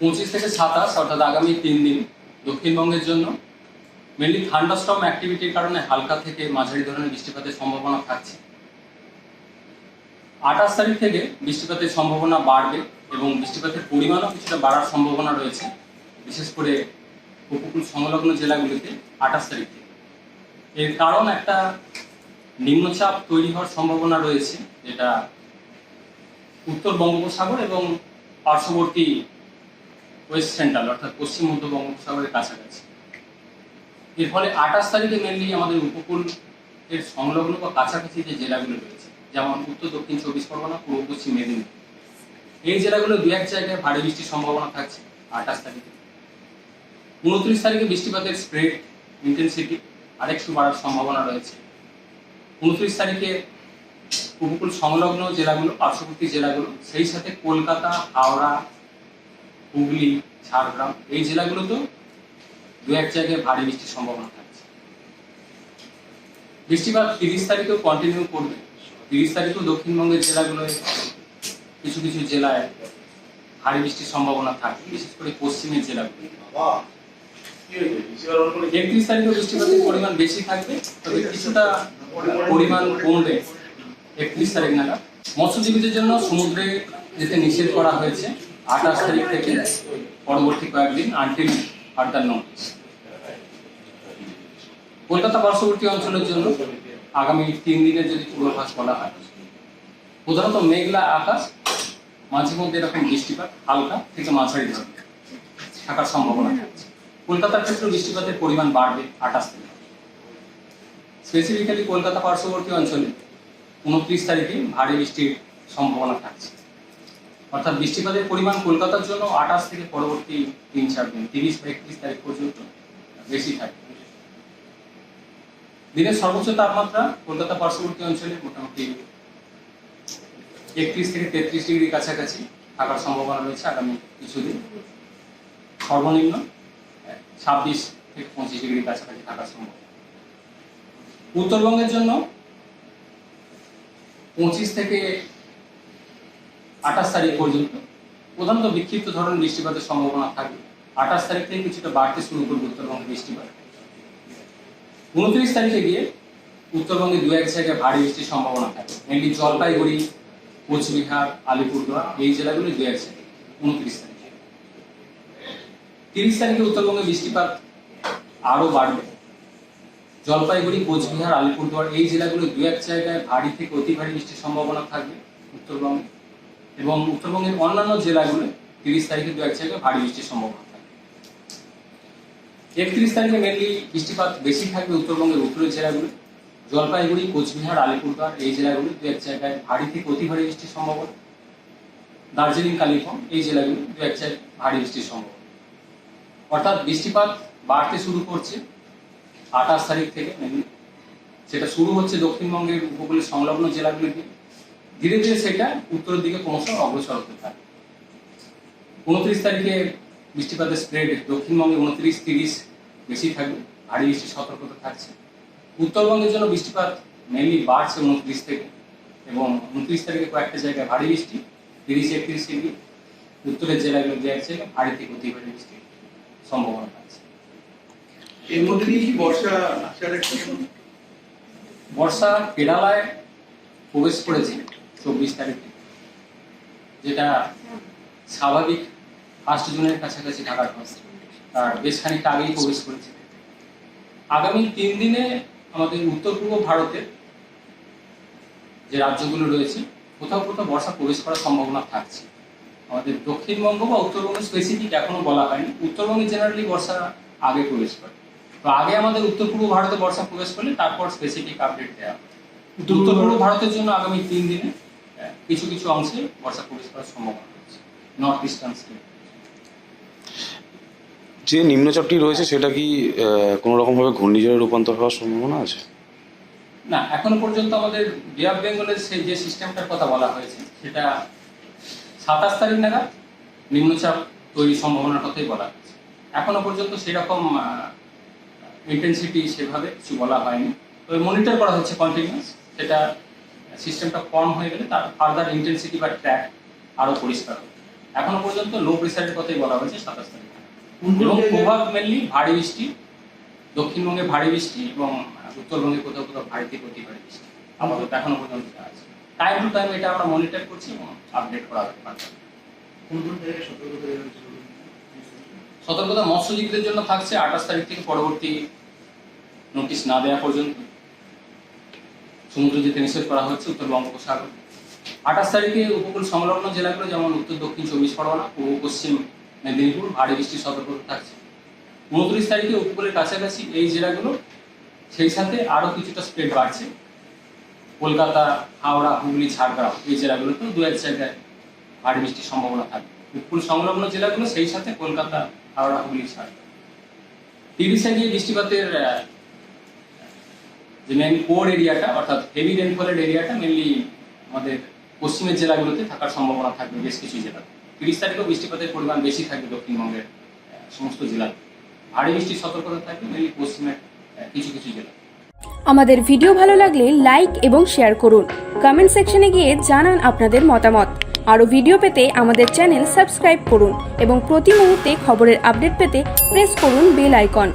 পঁচিশ থেকে সাতাশ, অর্থাৎ আগামী তিন দিন দক্ষিণবঙ্গের জন্য মেনলি থান্ডাস্টর্ম অ্যাক্টিভিটির কারণে হালকা থেকে মাঝারি ধরনের বৃষ্টিপাতের সম্ভাবনা থাকছে। আঠাশ তারিখ থেকে বৃষ্টিপাতের সম্ভাবনা বাড়বে এবং বৃষ্টিপাতের পরিমাণও কিছুটা বাড়ার সম্ভাবনা রয়েছে, বিশেষ করে উপকূল সংলগ্ন জেলাগুলিতে আঠাশ তারিখ থেকে। এর কারণ একটা নিম্নচাপ তৈরি হওয়ার সম্ভাবনা রয়েছে, যেটা উত্তর বঙ্গোপসাগর এবং পার্শ্ববর্তী ওয়েস্ট সেন্ট্রাল, অর্থাৎ পশ্চিম মধ্য বঙ্গোপসাগরের কাছাকাছি। এর ফলে আঠাশ তারিখে মেনলি আমাদের উপকূল এর সংলগ্ন বা কাছাকাছি যে জেলাগুলো রয়েছে, যেমন উত্তর, দক্ষিণ চব্বিশ পরগনা, পূর্ব পশ্চিম মেদিনীপুর। এই জেলাগুলো দু এক জায়গায় ভারী বৃষ্টির সম্ভাবনা থাকছে আঠাশ তারিখে। উনত্রিশ তারিখে বৃষ্টিপাতের স্প্রেড ইন্টেন্সিটি আরেকটু বাড়ার সম্ভাবনা রয়েছে। উনত্রিশ তারিখে উপকূল সংলগ্ন জেলাগুলো, পার্শ্ববর্তী জেলাগুলো, সেই সাথে কলকাতা, হাওড়া হুগলি, ঝাড়গ্রাম, এই জেলাগুলোতেও দু এক জায়গায় ভারী বৃষ্টির সম্ভাবনা থাকছে। বৃষ্টিপাত তিরিশ তারিখেও কন্টিনিউ করবে। তিরিশ তারিখেও দক্ষিণবঙ্গের জেলাগুলোয় কিছু কিছু জেলায় ভারী বৃষ্টির সম্ভাবনা থাকে বিশেষ করে পশ্চিমের জেলাগুলো। একত্রিশ তারিখে বৃষ্টিপাতের পরিমাণ বেশি থাকবে, তবে কিছুটা পরিমাণ কমবে একত্রিশ তারিখ নাগাদ। মৎস্যজীবীদের জন্য সমুদ্রে যেতে নিষেধ করা হয়েছে। আঠাশ তারিখ থেকে পরবর্তী কয়েকদিন আনটিল ফার্দার নোটিস কলকাতা পার্শ্ববর্তী অঞ্চলের জন্য আগামী তিন দিনের যদি পূর্বাভাস বলা হয়, প্রধানত মেঘলা আকাশ, মাঝে মধ্যে এরকম বৃষ্টিপাত, হালকা থেকে মাঝারি ধরনের থাকার সম্ভাবনা থাকছে। কলকাতার ক্ষেত্রে বৃষ্টিপাতের পরিমাণ বাড়বে আঠাশ থেকে স্পেসিফিক্যালি কলকাতা পার্শ্ববর্তী অঞ্চলে উনত্রিশ তারিখে ভারী বৃষ্টির সম্ভাবনা থাকছে। অর্থাৎ বৃষ্টিপাতের পরিমাণ কলকাতার জন্য আঠাশ থেকে পরবর্তী তিন চার দিন তিরিশ বা একত্রিশ তারিখ পর্যন্ত বেশি থাকে দিনের সর্বোচ্চ তাপমাত্রা কলকাতা পার্শ্ববর্তী অঞ্চলে মোটামুটি একত্রিশ থেকে তেত্রিশ ডিগ্রি কাছাকাছি থাকার সম্ভাবনা রয়েছে আগামী কিছুদিন। সর্বনিম্ন ছাব্বিশ থেকে পঁচিশ ডিগ্রি কাছাকাছি থাকার সম্ভাবনা। উত্তরবঙ্গের জন্য পঁচিশ থেকে আঠাশ তারিখ পর্যন্ত। প্রধানত বিক্ষিপ্ত ধরনের বৃষ্টিপাতের সম্ভাবনা থাকবে আঠাশ তারিখ থেকে কিছুটা বাড়তে শুরু করবে উত্তরবঙ্গে বৃষ্টিপাত। উনত্রিশ তারিখে গিয়ে উত্তরবঙ্গে দু এক জায়গায় ভারী বৃষ্টির সম্ভাবনা থাকে। মেনলি জলপাইগুড়ি, কোচবিহার, আলিপুরদুয়ার, এই জেলাগুলি দু এক জায়গায় উনত্রিশ তারিখে। তিরিশ তারিখে উত্তরবঙ্গে বৃষ্টিপাত আরও বাড়বে। জলপাইগুড়ি, কোচবিহার, আলিপুরদুয়ার, এই জেলাগুলো দু এক জায়গায় ভারী থেকে অতি ভারী বৃষ্টির সম্ভাবনা থাকবে উত্তরবঙ্গে। এবং উত্তরবঙ্গের অন্যান্য জেলাগুলো তিরিশ তারিখে দু এক জায়গায় ভারী বৃষ্টির সম্ভাবনা থাকবে একত্রিশ তারিখে মেনলি বৃষ্টিপাত বেশি থাকবে উত্তরবঙ্গের উত্তরের জেলাগুলো। জলপাইগুড়ি, কোচবিহার, আলিপুরদুয়ার এই জেলাগুলো দু এক জায়গায় ভারী থেকে অতি ভারী বৃষ্টির সম্ভাবনা। দার্জিলিং, কালিম্পং এই জেলাগুলো দু এক জায়গায় ভারী বৃষ্টির সম্ভাবনা। অর্থাৎ বৃষ্টিপাত বাড়তে শুরু করছে আঠাশ তারিখ থেকে মেনলি সেটা শুরু হচ্ছে দক্ষিণবঙ্গের উপকূলের সংলগ্ন জেলাগুলিতে ধীরে ধীরে সেটা উত্তরের দিকে ক্রমশ অগ্রসর হতে থাকে। উনত্রিশ তারিখে বৃষ্টিপাতের স্প্রেড দক্ষিণবঙ্গে উনত্রিশ তিরিশ বেশি থাকবে ভারী বৃষ্টির সতর্কতা থাকছে। উত্তরবঙ্গের জন্য বৃষ্টিপাত মেনলি বাড়ছে উনত্রিশ থেকে এবং উনত্রিশ তারিখে কয়েকটা জায়গায় ভারী বৃষ্টি তিরিশ একত্রিশ ডিগ্রি। উত্তরের জেলাগুলো জায়গায় ভারী থেকে অতি ভারী বৃষ্টির সম্ভাবনা থাকছে। এর মধ্যে দিয়ে কি বর্ষা আসার বর্ষা কেরালায় প্রবেশ করেছে। চব্বিশ তারিখে, যেটা স্বাভাবিক ফার্স্ট জুনের কাছাকাছি থাকার কথা তার বেশ খানিকটা আগেই প্রবেশ করেছে। আগামী তিন দিনে আমাদের উত্তর পূর্ব ভারতের যে রাজ্যগুলো রয়েছে, কোথাও কোথাও বর্ষা প্রবেশ করার সম্ভাবনা থাকছে। আমাদের দক্ষিণবঙ্গ বা উত্তরবঙ্গ স্পেসিফিক এখনও বলা হয়নি। উত্তরবঙ্গে জেনারেলি বর্ষা আগে প্রবেশ করে। তো আগে আমাদের উত্তর পূর্ব ভারতে বর্ষা প্রবেশ করলে তারপর স্পেসিফিক আপডেট দেওয়া। উত্তর পূর্ব ভারতের জন্য আগামী তিন দিনে কিছু কিছু অংশে বর্ষা প্রবেশ করার সম্ভাবনা রয়েছে নর্থ ইস্টার্ন স্টেট যে নিম্নচাপটি রয়েছে সেটা কি কোনো রকমভাবে ঘূর্ণিঝড়ে রূপান্তর হওয়ার সম্ভাবনা আছে? না এখনও পর্যন্ত আমাদের বে অফ বেঙ্গলের সেই যে সিস্টেমটার কথা বলা হয়েছে সেটা সাতাশ তারিখ নাগাদ নিম্নচাপ তৈরির সম্ভাবনার কথাই বলা হয়েছে। এখনও পর্যন্ত সেরকম ইন্টেন্সিটি সেভাবে কিছু বলা হয়নি। তবে মনিটর করা হচ্ছে কন্টিনিউস সেটা সিস্টেমটা ফর্ম হয়ে গেলে তার ফার্দার ইন্টেন্সিটি বা ট্র্যাক আরও পরিষ্কার হবে। এখনও পর্যন্ত লো প্রেসারের কথাই বলা হয়েছে সাতাশ তারিখে। এবং প্রভাব মেনলি ভারী বৃষ্টি দক্ষিণবঙ্গে ভারী বৃষ্টি এবং উত্তরবঙ্গে কোথাও কোথাও ভারী থেকে অতি ভারী বৃষ্টি। আপাতত এখনও পর্যন্ত আছে। টাইম টু টাইম এটা আমরা মনিটর করছি এবং আপডেট করা হবে। সতর্কতা মৎস্যজীবীদের জন্য থাকছে আঠাশ তারিখ থেকে পরবর্তী নোটিশ না দেওয়া পর্যন্ত। সমুদ্র যেতে নিষেধ করা হচ্ছে উত্তর বঙ্গোপসাগর। আঠাশ তারিখে উপকূল সংলগ্ন জেলাগুলো যেমন উত্তর, দক্ষিণ চব্বিশ পরগনা, পূর্ব, পশ্চিম মেদিনীপুর ভারী বৃষ্টির সতর্কতা থাকছে। উনত্রিশ তারিখে উপকূলের কাছাকাছি এই জেলাগুলো, সেই সাথে আরও কিছুটা স্প্রেড বাড়ছে। কলকাতা, হাওড়া, হুগলি, ঝাড়গ্রাম এই জেলাগুলোতেও দু এক জায়গায় ভারী বৃষ্টির সম্ভাবনা থাকবে। উপকূল সংলগ্ন জেলাগুলো সেই সাথে কলকাতা, হাওড়া, হুগলি, ঝাড়গ্রাম। তিরিশে গিয়ে বৃষ্টিপাতের যে মেন কোর এরিয়াটা অর্থাৎ হেভি রেনফলের এরিয়াটা মেনলি আমাদের পশ্চিমের জেলাগুলোতে থাকার সম্ভাবনা থাকবে বেশ কিছু জেলাতে। তিরিশ তারিখেও বৃষ্টিপাতের পরিমাণ বেশি থাকবে দক্ষিণবঙ্গের সমস্ত জেলাতে। ভারী বৃষ্টির সতর্কতা থাকবে মেনলি পশ্চিমের কিছু কিছু জেলা আমাদের ভিডিও ভালো লাগলে লাইক এবং শেয়ার করুন। কমেন্ট সেকশনে গিয়ে জানান আপনাদের মতামত। আরও ভিডিও পেতে আমাদের চ্যানেল সাবস্ক্রাইব করুন এবং প্রতি মুহূর্তে খবরের আপডেট পেতে প্রেস করুন বেল আইকন